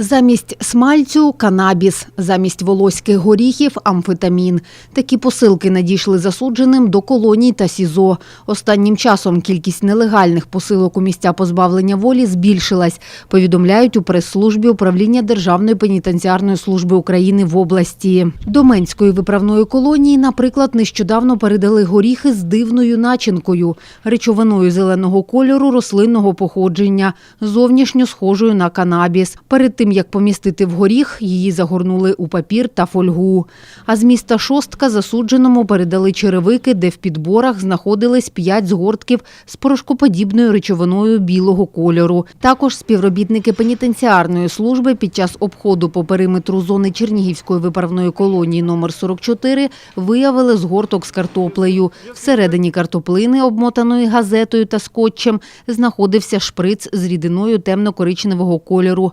Замість смальцю канабіс, замість волоських горіхів амфетамін. Такі посилки надійшли засудженим до колоній та СІЗО. Останнім часом кількість нелегальних посилок у місця позбавлення волі збільшилась, повідомляють у прес-службі управління Державної пенітенціарної служби України в області. До Менської виправної колонії, наприклад, нещодавно передали горіхи з дивною начинкою, речовиною зеленого кольору рослинного походження, зовнішньо схожою на канабіс. Перед тим, як помістити в горіх, її загорнули у папір та фольгу. А з міста Шостка засудженому передали черевики, де в підборах знаходились п'ять згортків з порошкоподібною речовиною білого кольору. Також співробітники пенітенціарної служби під час обходу по периметру зони Чернігівської виправної колонії номер 44 виявили згорток з картоплею. Всередині картоплини, обмотаної газетою та скотчем, знаходився шприц з рідиною темно-коричневого кольору